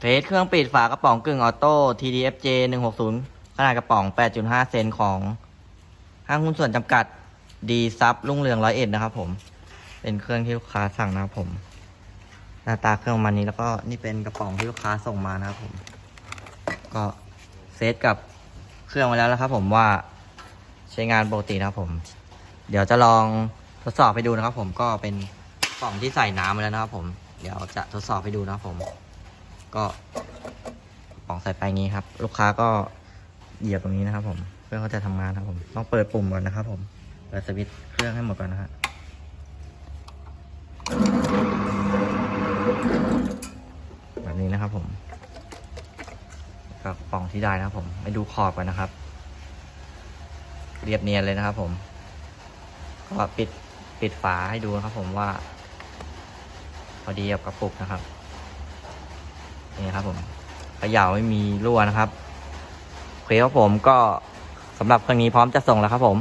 เทสเครื่องปิดฝากระป๋องกึ่งออโต้ TDFJ 160 ขนาดกระป๋อง 8.5 เซนของห้างหุ้นส่วนจำกัดดีซับรุ่งเรืองร้อยเอ็ดนะครับผม เป็นเครื่องที่ลูกค้าสั่งนะครับผม หน้าตาเครื่องมันนี้แล้วก็นี่เป็นกระป๋องที่ลูกค้าส่งมานะครับผม ก็เซตกับเครื่องไว้แล้วนะครับผมว่าใช้งานปกตินะครับผม เดี๋ยวจะลองทดสอบให้ดูนะครับผมก็เป็นกล่องที่ใส่น้ำไปแล้วนะครับผม เดี๋ยวจะทดสอบให้ดูนะครับผม ก็กล่องใส่ไปงี้ครับ ลูกค้าก็เหยียบตรงนี้นะครับ ผมเพื่อเขาจะทำงานนะครับผม ต้องเปิดปุ่มก่อนนะครับ ผมเปิดสวิตช์เครื่องให้หมดก่อนนะฮะแบบนี้นะครับ ผมกับกล่องที่ได้นะครับ ผมไปดูขอบกันนะครับ เรียบเนียนเลยนะครับ ผมก็ปิดปิดฝาให้ดูนะครับ ผมว่าพอดีกับกระปุกนะครับ นี่ครับผมเขย่าไม่มีรั่วนะครับโอเคครับผมก็สำหรับเครื่องนี้พร้อมจะส่งแล้วครับผม